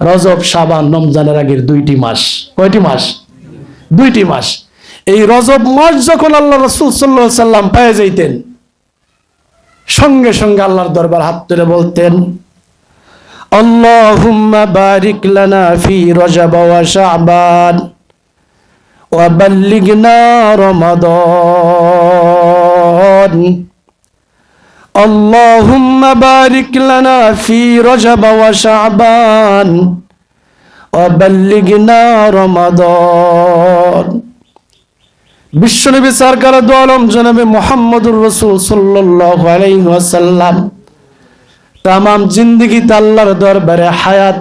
রজব সাবান রমজানের আগের দুইটি মাস। কয়টি মাস? দুইটি মাস। এই রজব মাস যখন আল্লাহ রসুল সাল্লাহ সাল্লাম পেয়ে যাইতেন, সঙ্গে সঙ্গে আল্লাহর দরবার হাত তুলে বলতেন, আল্লাহুম্মা বারিক লানা ফি রজব ওয়া শাবান ওয়া বাল্লিগনা রমাদান। اللهم بارك لنا في رجب وشعبان وبلغنا رمضان বিশ্বনবী সরকার দু আলম জনাবে মোহাম্মদুর রসুল সাল্লাল্লাহু আলাইহি ওয়াসাল্লাম তামাম জিন্দগিতে আল্লাহর দরবারে হায়াত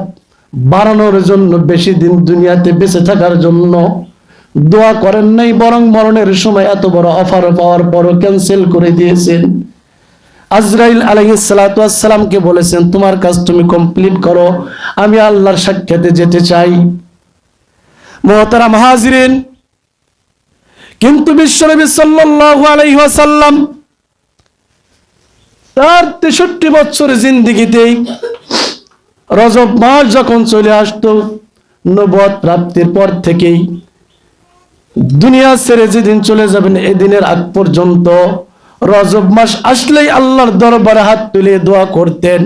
বাড়ানোর জন্য বেশি দিন দুনিয়াতে বেঁচে থাকার জন্য দোয়া করেন নাই বরং মরণের সময় এত বড় অফার পাওয়ার পরও ক্যান্সেল করে দিয়েছেন আজরাইল আলাইসালামকে বলেছেন, তোমার কাজ তুমি কমপ্লিট করো। আমি আল্লাহর সাক্ষাতে যেতে চাই। মহতারাম হাজিরেন, কিন্তু বিশ্বনবী তার তেষট্টি বছর জিন্দিগিতেই রজব মাস যখন চলে আসতো নবদ প্রাপ্তির পর থেকেই দুনিয়া ছেড়ে যেদিন চলে যাবেন, এদিনের আগ পর্যন্ত রজব মাস আসলেই আল্লাহর দরবারে হাত তুলে দোয়া করতেন।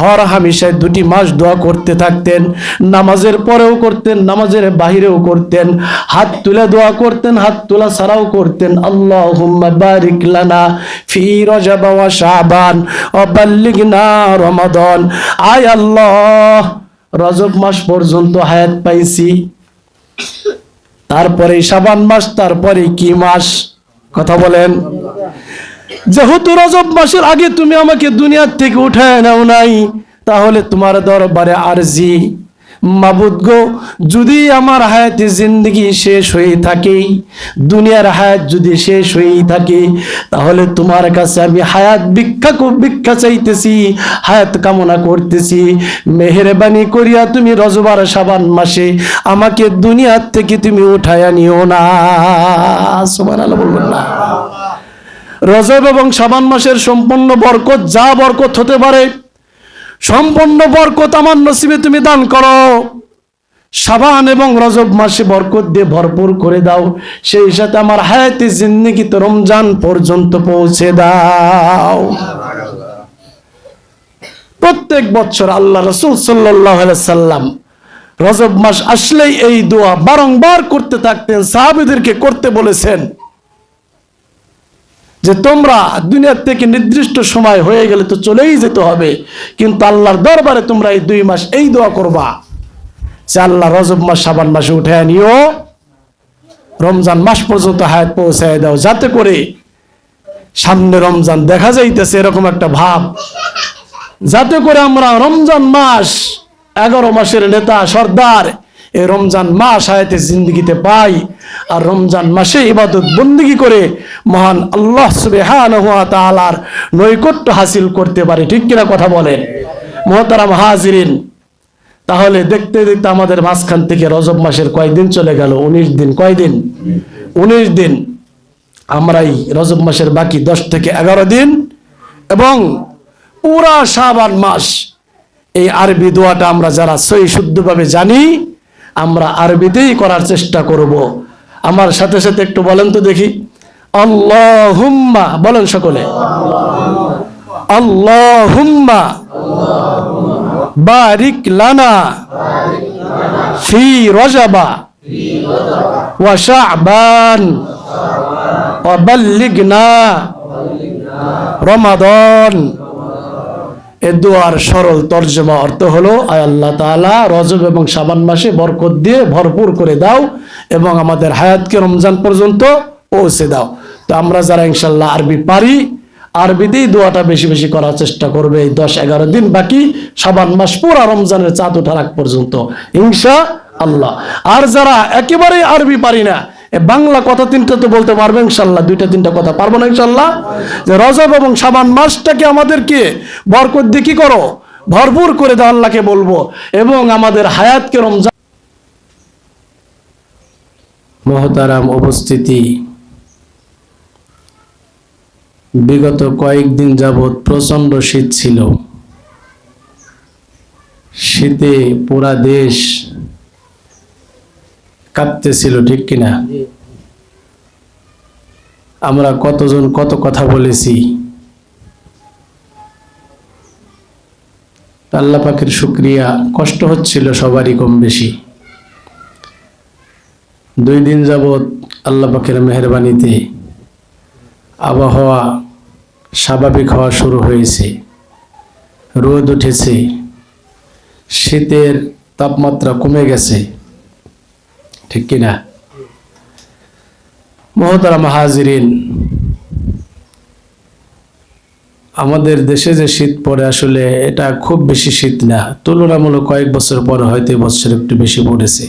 হর হামেশায় দুটি মাস দোয়া করতে থাকতেন। নামাজের পরেও করতেন, নামাজের বাহিরেও করতেন। হাত তুলে দোয়া করতেন, হাত তোলা ছাড়াও করতেন। আল্লাহুম্মা বারিক লানা ফি রজব ওয়া শাবান ওয়া বাল্লিগনা রমাদান। আয় আল্লাহ, রজব মাস পর্যন্ত হায়াত পাইছি। তারপরে শাবান মাস, তারপরে কি মাস? কথা বলেন। যেহেতু রজব মাসের আগে তুমি আমাকে দুনিয়ার থেকে উঠায় নাও নাই, তাহলে তোমার দরবারে আরজি। মাবুদ গো, যদি আমার হায়াতে জিন্দগি শেষ হয়ে থাকে, দুনিয়ার হায়াত যদি শেষ হয়েই থাকে, তাহলে তোমার কাছে আমি হায়াত ভিক্ষা ভিক্ষা চাইতেছি, হায়াত কামনা করতেছি। মেহেরবানি করিয়া তুমি রজবার সাবান মাসে আমাকে দুনিয়ার থেকে তুমি উঠায়া নিও না। সুবহানাল্লাহ বলবেন না রজব এবং সাবান মাসের সম্পূর্ণ বরকত, যা বরকত হতে পারে সম্পূর্ণ বরকত আমার নসিবে তুমি দান করো। সাবান এবং রজব মাসে বরকত দিয়ে ভরপুর করে দাও, সেই সাথে আমার হায়াতে জিন্দিগিতে রমজান পর্যন্ত পৌঁছে দাও। প্রত্যেক বছর আল্লাহ রসুল সাল্লাহ সাল্লাম রজব মাস আসলেই এই দোয়া বারংবার করতে থাকতেন, সাহাবিদেরকে করতে বলেছেন। যে তোমরা দুনিয়ার থেকে নির্দিষ্ট সময় হয়ে গেলে তো চলেই যেতে হবে। কিন্তু আল্লাহর দরবারে তোমরা এই দুই মাস এই দোয়া করবা। যে আল্লাহ রজব মাস সাবান মাসে উঠে নিও। রমজান মাস পর্যন্ত হায়াত পৌঁছায় দাও। যাতে করে সামনে রমজান দেখা যাইতেছে এরকম একটা ভাব। যাতে করে আমরা রমজান মাস এগারো মাসের নেতা, সর্দার এই রমজান মাস হায়াতে জিন্দগিতে পাই, আর রমজান মাসে ইবাদত বন্দিগি করে মহান আল্লাহ সুবহানাহু ওয়া তাআলার নৈকট্য হাসিল করতে পারে। ঠিক কিনা কথা বলেন? মহতারাম হাজিরিন, তাহলে দেখতে দেখতে আমাদের মাঝখান থেকে রজব মাসের কয়দিন চলে গেল? উনিশ দিন। কয়দিন? উনিশ দিন। আমরাই রজব মাসের বাকি দশ থেকে এগারো দিন এবং পুরা শাবান মাস এই আরবি দোয়াটা আমরা যারা সই শুদ্ধভাবে জানি আমরা আরবিতেই করার চেষ্টা করব। আমার সাথে সাথে একটু বলেন তো দেখি। আল্লাহুম্মা, বলেন সকলে। আল্লাহুম্মা, বারিক লানা ফি রজাবা ওয়া শাবান ওয়া বাল্লিগনা রমাদান। এ দোয়ার সরল তর্জমা অর্থ হলো, আয় আল্লাহ তাআলা, রজব এবং সাবান মাসে বরকত দিয়ে ভরপুর করে দাও এবং আমাদের হায়াতকে রমজান পর্যন্ত পৌঁছে দাও। তো আমরা যারা ইনশাল্লাহ আরবি পারি আরবিতেই দোয়াটা বেশি বেশি করার চেষ্টা করবে এই দশ এগারো দিন বাকি, সাবান মাস পুরা রমজানের চাঁদ ওঠার আগ পর্যন্ত। ইনশা আল্লাহ আর যারা একেবারেই আরবি পারি না বাংলা কথা তিনটা তো বলতে পারবে ইনশাল্লাহ, দুইটা তিনটা কথা। পারব না ইনশাল্লাহ? যে রজব এবং সাবান মাসটাকে আমাদেরকে বরকত দিয়ে কি করো? ভরপুর করে দাও আল্লাহকে বলব। এবং আমাদের হায়াতকে রমজান মহতারাম উপস্থিতি। বিগত কয়েকদিন যাবৎ প্রচণ্ড শীত ছিল। শীতে পুরা দেশ কাঁপতেছিল ঠিক কিনা? আমরা কতজন কত কথা বলেছি। আল্লাহ পাকের শুক্রিয়া। কষ্ট হচ্ছিল সবারই কম বেশি। দুই দিন যাবৎ আল্লাহ পাকের মেহরবানিতে আবহাওয়া স্বাভাবিক হওয়া শুরু হয়েছে। রোদ উঠেছে। শীতের তাপমাত্রা কমে গেছে। ঠিক কিনা মহতারা মাহাজিরিন আমাদের দেশে যে শীত পড়ে আসলে এটা খুব বেশি শীত না, তুলনামূলক কয়েক বছর পরে হয়তো বছর একটু বেশি পড়েছে।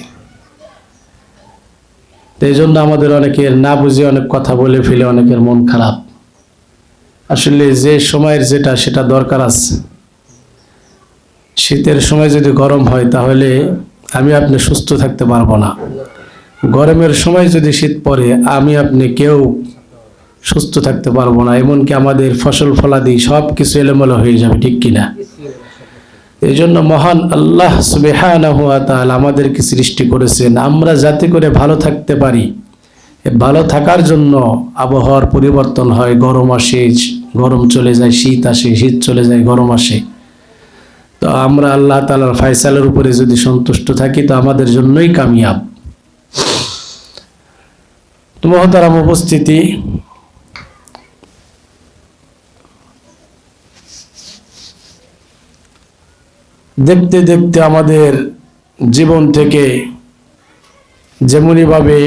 এই জন্য আমাদের অনেকের না বুঝে অনেক কথা বলে ফেলে অনেকের মন খারাপ। আসলে যে সময়ের যেটা, সেটা দরকার আছে। শীতের সময় যদি গরম হয়, তাহলে আমি আপনি সুস্থ থাকতে পারব না। গরমের সময় যদি শীত পড়ে, আমি আপনি কেউ সুস্থ থাকতে পারব না, এমনকি আমাদের ফসল ফলাদি সব কিছু এলোমেলো হয়ে যাবে, ঠিক কিনা? এই জন্য মহান আল্লাহ সুবহানাহু ওয়া তাআলা আমাদেরকে সৃষ্টি করেছেন, আমরা যাতে করে ভালো থাকতে পারি। ভালো থাকার জন্য আবহাওয়ার পরিবর্তন হয়, গরম আসে, গরম চলে যায়, শীত আসে, শীত চলে যায়, গরম আসে। তো আমরা আল্লাহ তাআলার ফায়সালের উপরে যদি সন্তুষ্ট থাকি, তো আমাদের জন্যই কামিয়াব। মহতারাম উপস্থিতি, দেখতে দেখতে আমাদের জীবন থেকে যেমনইভাবে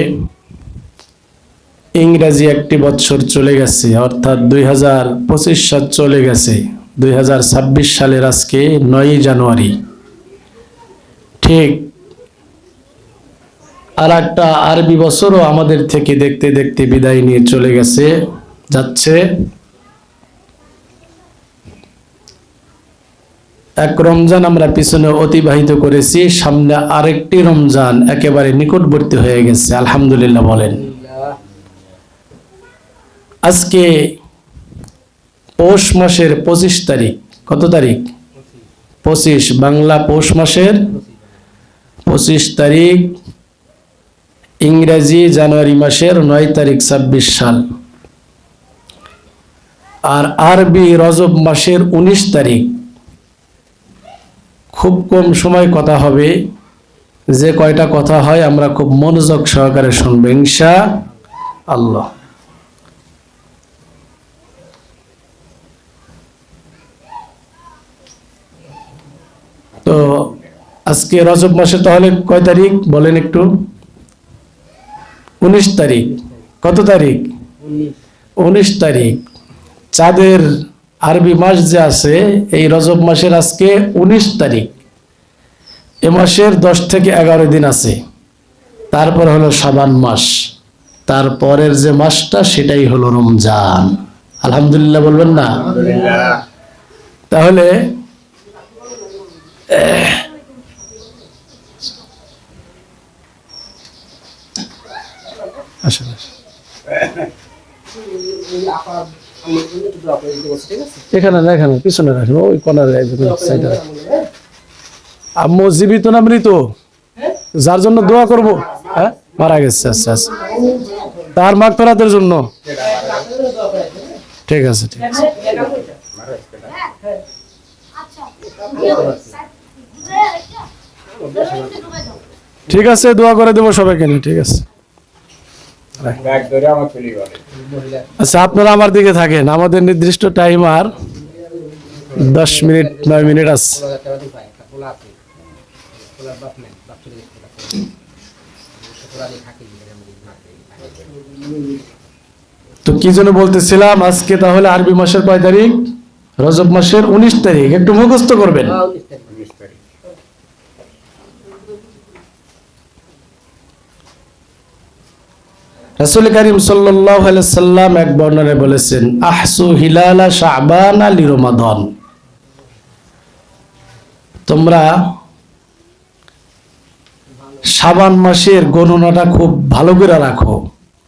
ইংরাজি একটি বছর চলে গেছে, অর্থাৎ দুই হাজার পঁচিশ সাল চলে গেছে। দুই হাজার ছাব্বিশ সালের আজকে নয়ই জানুয়ারি। ঠিক আর একটা আরবি বছরও আমাদের থেকে দেখতে দেখতে বিদায় নিয়ে চলে গেছে, যাচ্ছে। এক রমজান আমরা পিছনে অতিবাহিত করেছি, সামনে আরেকটি রমজান একেবারে নিকটবর্তী হয়ে গেছে, আলহামদুলিল্লাহ বলেন। আজকে পৌষ মাসের পঁচিশ তারিখ। কত তারিখ? পঁচিশ। বাংলা পৌষ মাসের পঁচিশ তারিখ, ইংরেজি জানুয়ারি মাসের নয় তারিখ ছাব্বিশ সাল। আর আরবি রজব মাসের উনিশ তারিখ। খুব কম সময় কথা হবে। যে কয়টা কথা হয় আমরা খুব মনোযোগ সহকারে শুনব, ইনশা আল্লাহ। তো আজকে রজব মাসে তাহলে কয় তারিখ? বলেন একটু। উনিশ তারিখ। কত তারিখ? উনিশ তারিখ। চাঁদের আরবি মাস যে আছে এই রজব মাসের আজকে উনিশ তারিখ। এ মাসের দশ থেকে এগারো দিন আছে। তারপর হলো সাবান মাস। তারপরের যে মাসটা সেটাই হলো রমজান। আলহামদুলিল্লাহ বলবেন না? তাহলে। এখানে না, এখানে, পিছনে রাখেন, ওই কর্নার সাইডে আম্মু জীবিত না মৃত? যার জন্য দোয়া করব? হ্যাঁ? মারা গেছে আচ্ছা আচ্ছা। তার মাগ ফেরাতের জন্য? ঠিক আছে ঠিক আছে। ঠিক আছে দোয়া করে দেবো সবাইকে নিয়ে ঠিক আছে। আচ্ছা আপনারা আমার দিকে থাকেন। আমাদের নির্দিষ্ট টাইম আর দশ মিনিট নয় মিনিট আছে। তো কি জন্য বলতেছিলাম আজকে তাহলে আরবি মাসের কয় তারিখ? রজব মাসের উনিশ তারিখ। একটু মুখস্থ করবেন উনিশ তারিখ রাসূল করিম সাল্লাম এক বর্ণনায় বলেছেন, আহসু হিলালা শাবান আলি রমাদান। তোমরা শাবান মাসের গণনাটা খুব ভালো করে রাখো।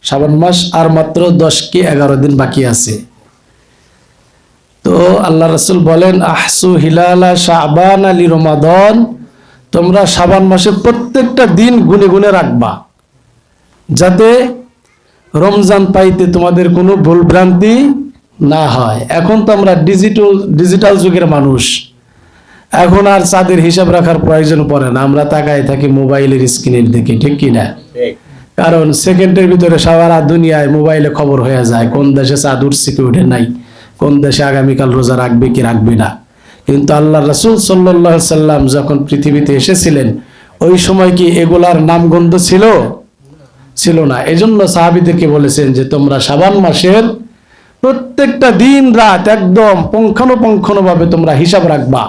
শাবান মাস আর মাত্র দশ কি এগারো দিন বাকি আছে। তো আল্লাহ রসুল বলেন, আহসু হিলালা শাবান আলী রমাদন। তোমরা শাবান মাসের প্রত্যেকটা দিন গুনে গুনে রাখবা। যাতে রমজান পাইতে তোমাদের কোনো ভুলভ্রান্তি না হয়। এখন তো আমরা ডিজিটাল ডিজিটাল যুগের মানুষ। এখন আর চাঁদের হিসাব রাখার প্রয়োজন পড়ে না। আমরা তাকায় থাকি মোবাইলের স্ক্রিনের দিকে ঠিক কি না? কারণ সেকেন্ডের ভিতরে সারা দুনিয়ায় মোবাইলে খবর হয়ে যায় কোন দেশে চাঁদ উঠছে কি উঠে নাই কোন দেশে আগামীকাল রোজা রাখবে কি রাখবে না। কিন্তু আল্লাহ রসুল সাল্লাহ সাল্লাম যখন পৃথিবীতে এসেছিলেন ওই সময় কি এগুলার নামগন্ধ ছিল? ছিল না। এজন্য সাহাবিদেরকে বলেছেন যে, তোমরা সাবান মাসের প্রত্যেকটা দিন রাত একদম পুঙ্খানুপুঙ্খানুভাবে তোমরা হিসাব রাখবা।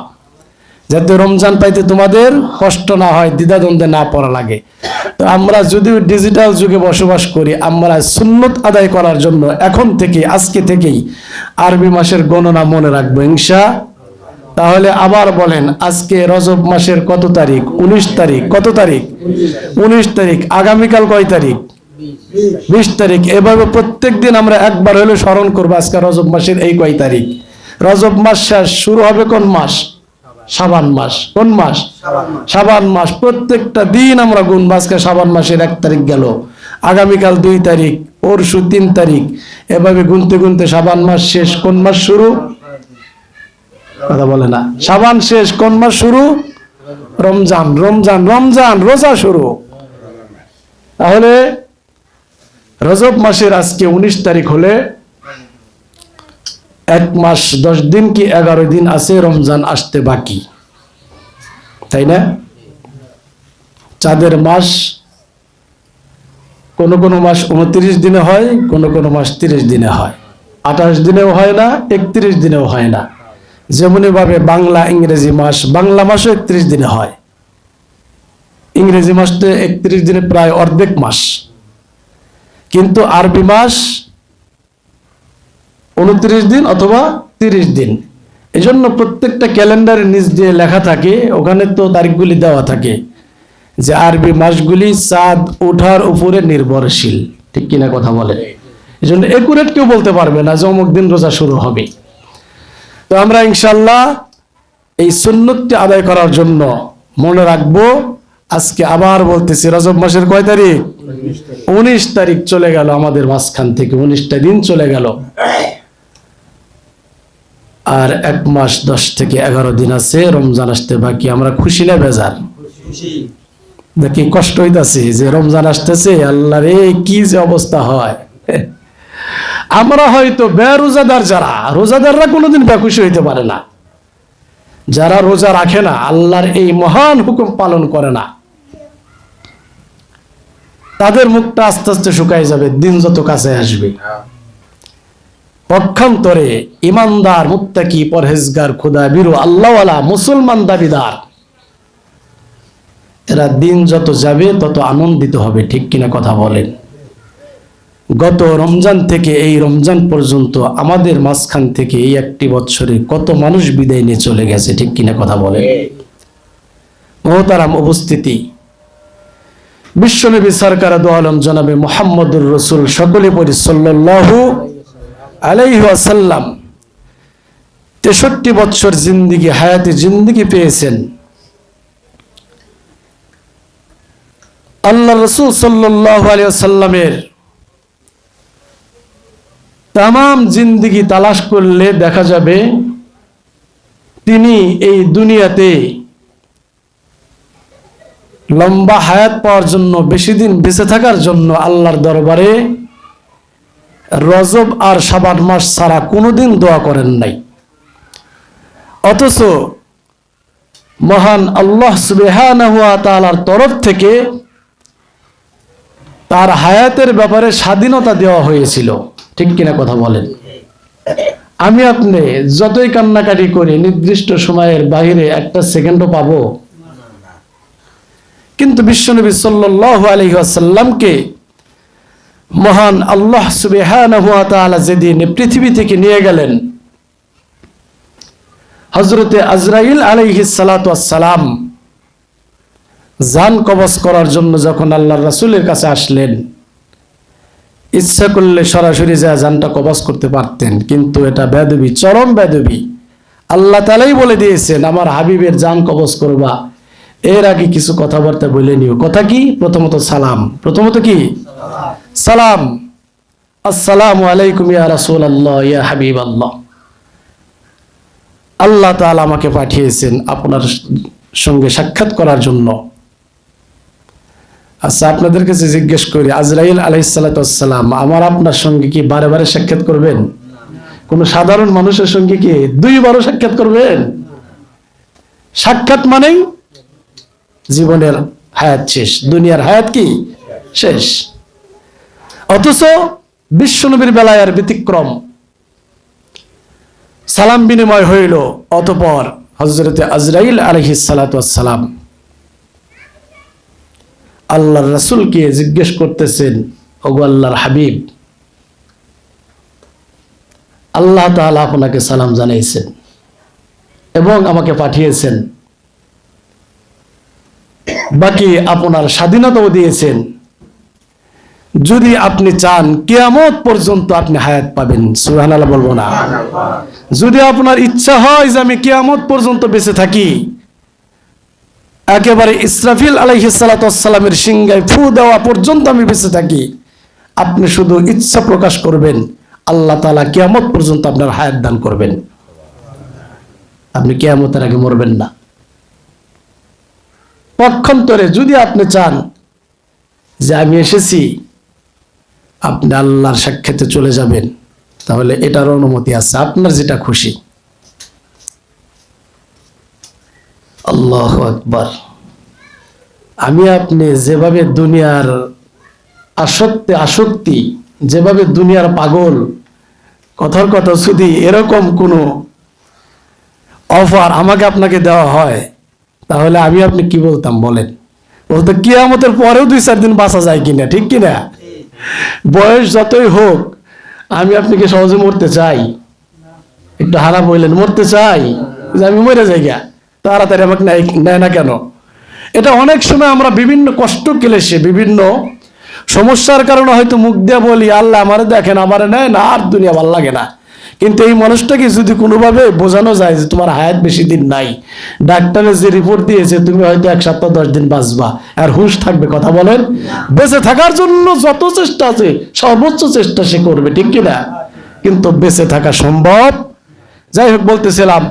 যাতে রমজান পাইতে তোমাদের কষ্ট না হয়, দ্বিধাদ্বন্দ্বে না পড়া লাগে। তো আমরা যদিও ডিজিটাল যুগে বসবাস করি, আমরা সুন্নত আদায় করার জন্য এখন থেকে, আজকে থেকেই আরবি মাসের গণনা মনে রাখব, ইনশা তাহলে আবার বলেন, আজকে রজব মাসের কত তারিখ? উনিশ তারিখ। কত তারিখ? উনিশ তারিখ। আগামীকাল কয় তারিখ? বিশ তারিখ। এভাবে প্রত্যেক দিন আমরা একবার হলে স্মরণ করব আজকে রজব মাসের এই কয় তারিখ। রজব মাস শেষ শুরু হবে কোন মাস? সাবান মাস। কোন মাস? সাবান মাস। প্রত্যেকটা দিন আমরা গুনবো। আজকে সাবান মাসের এক তারিখ গেল। আগামীকাল দুই তারিখ, পরশু তিন তারিখ। এভাবে গুনতে গুনতে সাবান মাস শেষ কোন মাস শুরু? কথা বলে না। সাবান শেষ, কোন মাস শুরু? রমজান রমজান রমজান, রোজা শুরু। তাহলে রজব মাসের আজকে উনিশ তারিখ হলে এক মাস দশ দিন কি এগারো দিন আছে রমজান আসতে বাকি? তাই না? চাঁদের মাস কোন কোন মাস উনত্রিশ দিনে হয়, কোন কোন মাস তিরিশ দিনে হয়। আঠাশ দিনেও হয় না, একত্রিশ দিনেও হয় না। যেমনি ভাবে বাংলা ইংরেজি মাস, বাংলা মাসও একত্রিশ দিনে হয়। ইংরেজি মাসতে একত্রিশ দিনে প্রায় অর্ধেক মাস। কিন্তু আরবি মাস উনত্রিশ দিন অথবা তিরিশ দিন। এই জন্য প্রত্যেকটা ক্যালেন্ডারের নিচ দিয়ে লেখা থাকে, ওখানে তো তারিখগুলি দেওয়া থাকে যে আরবি মাসগুলি চাঁদ ওঠার উপরে নির্ভরশীল। ঠিক কিনা কথা বলে? এই জন্য একুরেট কেউ বলতে পারবে না যে অমুক দিন রোজা শুরু হবে। তো আমরা ইনশাল্লাহ এই সুন্নতটি আদায় করার জন্য মনে রাখব আজকে আবার বলতেছি রজব মাসের কয় তারিখ? উনিশ তারিখ চলে গেল আমাদের মাঝখান থেকে উনিশটা দিন চলে গেল। আর এক মাস দশ থেকে এগারো দিন আছে রমজান আসতে বাকি আমরা খুশি না বেজার? দেখি কষ্ট হইতাছে যে রমজান আসতেছে আল্লাহ রে কি যে অবস্থা হয়। আমরা হয়তো বেরোজাদার যারা, রোজাদাররা কোনোদিন বেখুশি হইতে পারে না। যারা রোজা রাখে না, আল্লাহর এই মহান হুকুম পালন করে না। তাদের মুখটা আস্তে আস্তে শুকাই যাবে, দিন যত কাছে আসবে। পক্ষান্তরে ইমানদার, মুত্তাকি, পরহেজগার, খুদা, বিরু, আল্লাহওয়ালা, মুসলমান দাবিদার, এরা দিন যত যাবে তত আনন্দিত হবে, ঠিক কিনা কথা বলেন। গত রমজান থেকে এই রমজান পর্যন্ত আমাদের মাঝখান থেকে এই একটি বছরে কত মানুষ বিদায় নিয়ে চলে গেছে ঠিক কিনা কথা ঠিক মহতারাম উপস্থিতি। বিশ্বনবী সরকার দু আলম জনাবে মোহাম্মদুর রসুল সকলে পড়ি সাল্লাল্লাহু আলাইহি ওয়াসাল্লাম। তেষট্টি বছর জিন্দিগি হায়াতে জিন্দিগি পেয়েছেন। আল্লাহ রসুল সাল্লাল্লাহু আলাইহি ওয়াসাল্লামের তাম জিন্দিগি তালাশ করলে দেখা যাবে তিনি এই দুনিয়াতে লম্বা হায়াত পাওয়ার জন্য বেশি দিন বেঁচে থাকার জন্য আল্লাহর দরবারে রজব আর সাবান মাস ছাড়া কোনোদিন দোয়া করেন নাই। অথচ মহান আল্লাহ তাআলার তরফ থেকে তার হায়াতের ব্যাপারে স্বাধীনতা দেওয়া হয়েছিল। ঠিক কিনা কথা বলেন। আমি আপনি যতই কান্নাকাটি করি নির্দিষ্ট সময়ের বাইরে একটা সেকেন্ডও পাবো। কিন্তু বিশ্বনবী সাল্লাল্লাহু আলাইহি ওয়াসাল্লামকে মহান আল্লাহ সুবহানাহু ওয়া তাআলা যেদিন পৃথিবী থেকে নিয়ে গেলেন হযরতে আজরাইল সালাতু সালাম জান কবজ করার জন্য যখন আল্লাহর রাসূলের কাছে আসলেন ইচ্ছা করলে সরাসরি যা জানটা কবাস করতে পারতেন, কিন্তু এটা বেদবি, চরম বেদবি। আল্লাহ তালাই বলে দিয়েছেন, আমার হাবিবের জান কবজ করবা। এর আগে কিছু কথাবার্তা বলে নিও। কথা কি? প্রথমত সালাম। প্রথমত কি? সালাম। আসসালাম আলাইকুম ইয়া রাসুল আল্লাহ ইয়া হাবিব আল্লাহ আল্লাহ তাআলা আমাকে পাঠিয়েছেন আপনার সঙ্গে সাক্ষাৎ করার জন্য। আচ্ছা আপনাদের কাছে জিজ্ঞেস করি, আজরাইল আলাইসালাম আমার আপনার সঙ্গে কি বারে বারে সাক্ষাৎ করবেন? কোন সাধারণ মানুষের সঙ্গে কি দুইবারও সাক্ষাৎ করবেন? সাক্ষাৎ মানেই জীবনের হায়াত শেষ, দুনিয়ার হায়াত কি? শেষ। অথচ বিশ্বনবীর বেলায় আর ব্যতিক্রম। সালাম বিনিময় হইল অতপর হজরতে আজরাইল আলহিস সালাম। আল্লাহর রাসূলকে জিজ্ঞেস করতেছেন, ওগো আল্লাহর হাবিব, আল্লাহ তাআলা আপনাকে সালাম জানাইছেন এবং আমাকে পাঠিয়েছেন। বাকি আপনার স্বাধীনতাও দিয়েছেন। যদি আপনি চান, কেয়ামত পর্যন্ত আপনি হায়াত পাবেন। সুবহানাল্লাহ বলব না। যদি আপনার ইচ্ছা হয় যে আমি কেয়ামত পর্যন্ত বেঁচে থাকি একেবারে ইসরাফিল আলাইহিসালামের সিংহায় ফু দেওয়া পর্যন্ত আমি বেঁচে থাকি। আপনি শুধু ইচ্ছা প্রকাশ করবেন, আল্লাহ তালা কিয়ামত পর্যন্ত আপনার হায়াত দান করবেন। আপনি কিয়ামতের আগে মরবেন না। পক্ষান্তরে যদি আপনি চান যে আমি এসেছি, আপনি আল্লাহর সাক্ষাতে চলে যাবেন, তাহলে এটার অনুমতি আছে। আপনার যেটা খুশি। আল্লাহ আকবার। আমি আপনি যেভাবে দুনিয়ার আসক্তি আসক্তি, যেভাবে দুনিয়ার পাগল, কথার কথা শুধু এরকম কোনো অফার আমাকে আপনাকে দেওয়া হয়, তাহলে আমি আপনি কি বলতাম বলেন? বলতো কিয়ামতের পরেও দুই চার দিন বাঁচা যায় কিনা, ঠিক কিনা? বয়স যতই হোক, আমি আপনাকে সহজে মরতে চাই। একটু হারা বললেন মরতে চাই। যে আমি মরে যাই গা তাড়াতাড়ি আমাকে নেয় না কেন? এটা অনেক সময় আমরা বিভিন্ন কষ্ট কেলেসে বিভিন্ন সমস্যার কারণে হয়তো মুখ দিয়ে বলি, আল্লাহ আমারে দেখেন, আমারে নেয় না, আর দুনিয়া ভালো লাগে না। কিন্তু এই মানুষটাকে যদি কোনোভাবে বোঝানো যায় যে তোমার হায়াত বেশি দিন নাই, ডাক্তারে যে রিপোর্ট দিয়েছে, তুমি হয়তো এক সপ্তাহ, দশ দিন বাঁচবা। আর হুঁশ থাকবে, কথা বলেন। বেঁচে থাকার জন্য যত চেষ্টা আছে, সর্বোচ্চ চেষ্টা সে করবে, ঠিক কিনা? কিন্তু বেঁচে থাকা সম্ভব? যাই হোক, বলতেছিলাম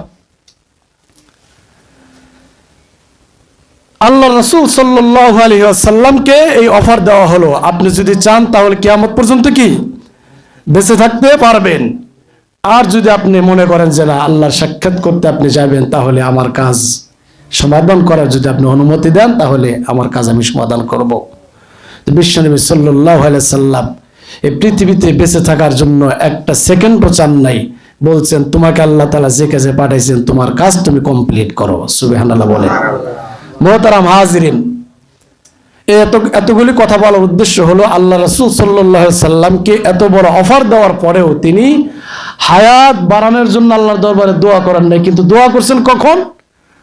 আল্লাহ রসুল সাল্লাহ আলহিহাসাল্লামকে এই অফার দেওয়া হলো। আপনি যদি চান তাহলে কিয়ামত পর্যন্ত কি? বেঁচে থাকতে পারবেন। আর যদি আপনি মনে করেন যে না, আল্লাহর সাক্ষাৎ করতে আপনি যাবেন, তাহলে আমার কাজ সমাধান করার যদি আপনি অনুমতি দেন, তাহলে আমার কাজ আমি সমাধান করব। বিশ্বনবী সাল্লাহ সাল্লাম এই পৃথিবীতে বেঁচে থাকার জন্য একটা সেকেন্ডও চান নাই। বলছেন, তোমাকে আল্লাহ তালা যে কাজে পাঠাইছেন, তোমার কাজ তুমি কমপ্লিট করো। সুবেহানাল্লাহ বলেন। মোহতারাম হাজিরিন। এত, এতগুলি কথা বলার উদ্দেশ্য হলো আল্লাহ রসুল সাল্লাহ সাল্লামকে এত বড় অফার দেওয়ার পরেও তিনি হায়াত বাড়ানোর জন্য আল্লাহর দরবারে দোয়া করেন নাই। কিন্তু দোয়া করছেন কখন?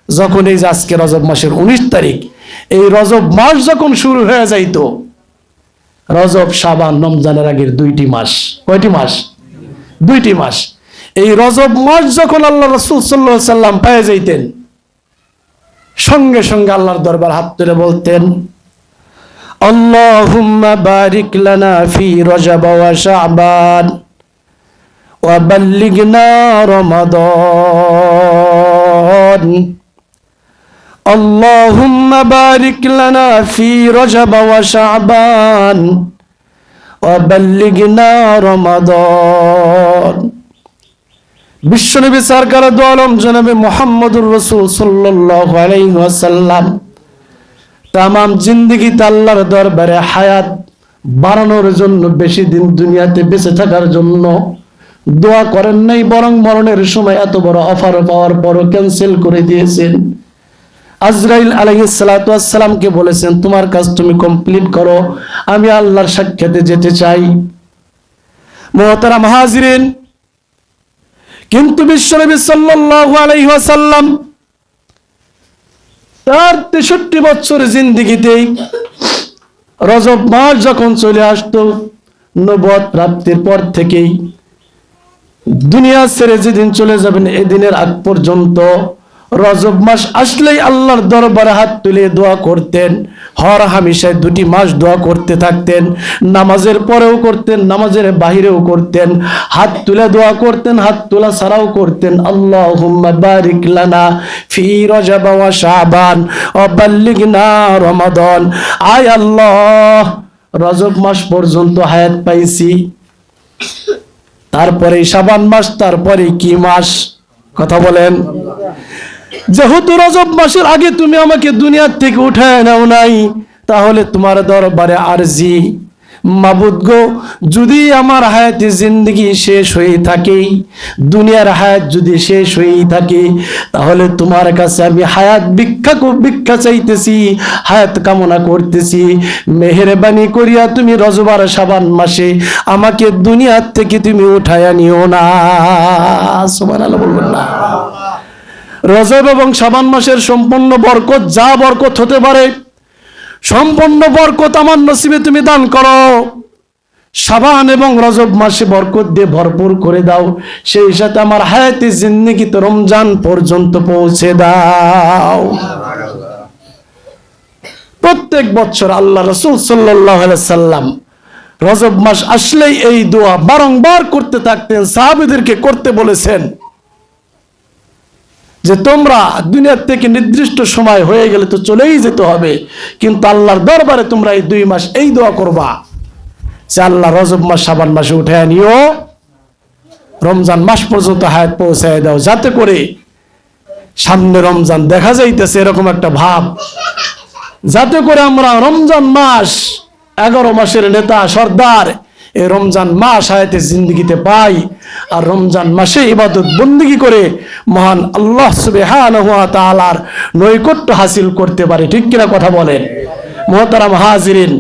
যখন এই যে আজকে রজব মাসের উনিশ তারিখ, এই রজব মাস যখন শুরু হয়ে যাইত, রজব সাবান রমজানের আগের দুইটি মাস, কয়টি মাস? দুইটি মাস। এই রজব মাস যখন আল্লাহ রসুল সাল্লাহ সাল্লাম পেয়ে যাইতেন সঙ্গে সঙ্গে আল্লাহর দরবার হাত তুলে বলতেন, আল্লাহুম্মা বারিক লানা ফি রজব ওয়া শাবান ওয়া বাল্লিগনা রমাদান। আল্লাহুম্মা বারিক লানা ফি রজব ওয়া শাবান ওয়া বাল্লিগনা রমাদান। বিশ্বনবী সরকার দোয়ালম জনাবে মোহাম্মদুর রসুল সাল্লাহ আলাইসাল্লাম তামাম জিন্দিগিতে আল্লাহর দরবারে হায়াত বাড়ানোর জন্য, বেশি দিন দুনিয়াতে বেঁচে থাকার জন্য দোয়া করেন নাই, বরং মরণের সময় এত বড় অফার পাওয়ার পরও ক্যান্সেল করে দিয়েছেন। আজরাইল আলাইসালামকে বলেছেন, তোমার কাজ তুমি কমপ্লিট করো, আমি আল্লাহর সাক্ষাতে যেতে চাই। মহতারা মহাজিরেন কিন্তু বিশ্বনবী সাল্লাল্লাহু আলাইহি ওয়াসাল্লাম তার তেষট্টি বছর জিন্দিগিতেই রজব মাস যখন চলে আসতো নবদ প্রাপ্তির পর থেকেই দুনিয়া ছেড়ে যেদিন চলে যাবেন, এদিনের আগ পর্যন্ত রজব মাস আসলেই আল্লাহর দরবারে হাত তুলে দোয়া করতেন। হর হামেশায় দুটি মাস দোয়া করতে থাকতেন। নামাজের পরেও করতেন, নামাজের বাহিরেও করতেন। হাত তুলে দোয়া করতেন, হাত তোলা ছাড়াও করতেন। আল্লাহুম্মা বারিক লানা ফি রজব ওয়া শাবান ওয়া বাল্লিগনা রমাদান। আয় আল্লাহ, রজব মাস পর্যন্ত হায়াত পাইছি। তারপরে শাবান মাস, তারপরে কি মাস? কথা বলেন। যেহেতু রজব মাসের আগে তুমি আমাকে দুনিয়ার থেকে উঠায় নাও নাই, তাহলে তোমার দরবারে আরজি। মাবুদ গো, যদি আমার হায়াতে জিন্দগি শেষ হয়ে থাকে, দুনিয়ার হায়াত যদি শেষ হয়েই থাকে, তাহলে তোমার কাছে আমি হায়াত ভিক্ষা ভিক্ষা চাইতেছি, হায়াত কামনা করতেছি। মেহেরবানি করিয়া তুমি রজবার সাবান মাসে আমাকে দুনিয়ার থেকে তুমি উঠায়া নিও না। সুবহানাল্লাহ বলবেন না। রজব এবং সাবান মাসের সম্পূর্ণ বরকত, যা বরকত হতে পারে, সম্পূর্ণ বরকত আমার নসিবে তুমি দান করো। সাবান এবং রজব মাসে বরকত দিয়ে ভরপুর করে দাও, সেই সাথে আমার হায়াতে জিন্দিগিতে রমজান পর্যন্ত পৌঁছে দাও। প্রত্যেক বছর আল্লাহ রসুল সাল্লাম রজব মাস আসলেই এই দোয়া বারংবার করতে থাকতেন, সাহাবিদেরকে করতে বলেছেন। যে তোমরা দুনিয়ার থেকে নির্দিষ্ট সময় হয়ে গেলে তো চলেই যেতে হবে। কিন্তু আল্লাহর দরবারে তোমরা এই দুই মাস এই দোয়া করবা। যে আল্লাহ রজব মাস সাবান মাসে উঠে নিও। রমজান মাস পর্যন্ত হায়াত পৌঁছায় দাও। যাতে করে সামনে রমজান দেখা যাইতেছে এরকম একটা ভাব। যাতে করে আমরা রমজান মাস এগারো মাসের নেতা, সর্দার এই রমজান মাস হায়াতে জিন্দগিতে পাই আর রমজান মাসে ইবাদত বন্দিগি করে মহান আল্লাহ সুবহানাহু ওয়া তাআলার নৈকট্য হাসিল করতে পারে। ঠিক কিনা কথা বলেন? মোহতারাম হাজিরিন,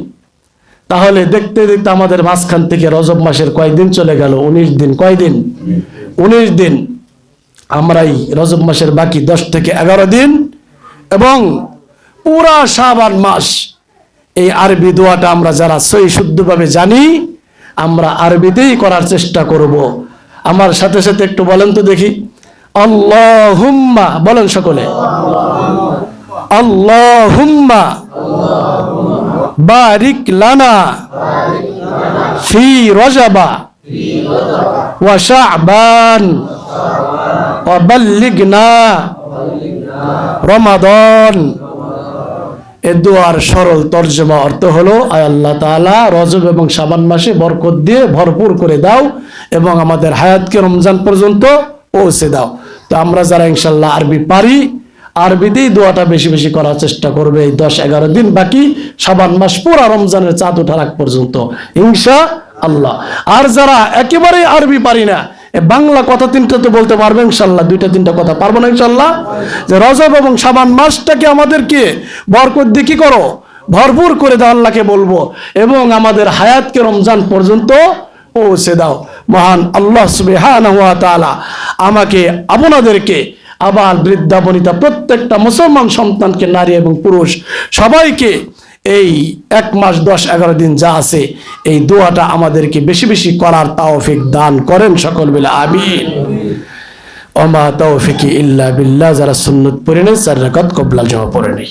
তাহলে দেখতে দেখতে আমাদের মাঝখান থেকে রজব মাসের কয়দিন চলে গেল? উনিশ দিন। কয়দিন? উনিশ দিন। আমরাই রজব মাসের বাকি দশ থেকে এগারো দিন এবং পুরা শাবান মাস এই আরবি দোয়াটা আমরা যারা সই শুদ্ধভাবে জানি আমরা আরবিতেই করার চেষ্টা করব। আমার সাথে সাথে একটু বলেন তো দেখি। আল্লাহুম্মা, বলেন সকলে। আল্লাহুম্মা, বারিক লানা ফি রজাবা ওয়া শাবান ওয়া বাল্লিগনা রমাদান। এ দোয়ার সরল তর্জমা অর্থ হলো, আয় আল্লাহ তাআলা, রজব এবং সাবান মাসে বরকত দিয়ে ভরপুর করে দাও এবং আমাদের হায়াতকে রমজান পর্যন্ত পৌঁছে দাও। তো আমরা যারা ইনশাল্লাহ আরবি পারি আরবিতেই দোয়াটা বেশি বেশি করার চেষ্টা করবে এই দশ এগারো দিন, বাকি সাবান মাস পুরা রমজানের চাঁদ ওঠার আগ পর্যন্ত ইনশা আল্লাহ আর যারা একেবারেই আরবি পারি না বাংলা কথা তিনটা তো বলতে পারবে ইনশাল্লাহ, দুইটা তিনটা কথা পারব না ইনশাল্লাহ? যে রজব এবং সাবান মাসটাকে আমাদেরকে বরকত দিয়ে কি করো? ভরপুর করে দাও আল্লাহকে বলব এবং আমাদের হায়াতকে রমজান পর্যন্ত পৌঁছে দাও। মহান আল্লাহ সুবহানাহু ওয়া তাআলা আমাকে, আপনাদেরকে, আবার বৃদ্ধা বনিতা প্রত্যেকটা মুসলমান সন্তানকে, নারী এবং পুরুষ সবাইকে এই এক মাস, দশ, এগারো দিন যা আছে, এই দোয়াটা আমাদেরকে বেশি বেশি করার তাওফিক দান করেন সকল বেলা আমিন। অমা তাওফিকি ইল্লা বিল্লাহ, যারা সুন্নত পড়ে নেই রাকাত কবলা জমা পড়ে নেই।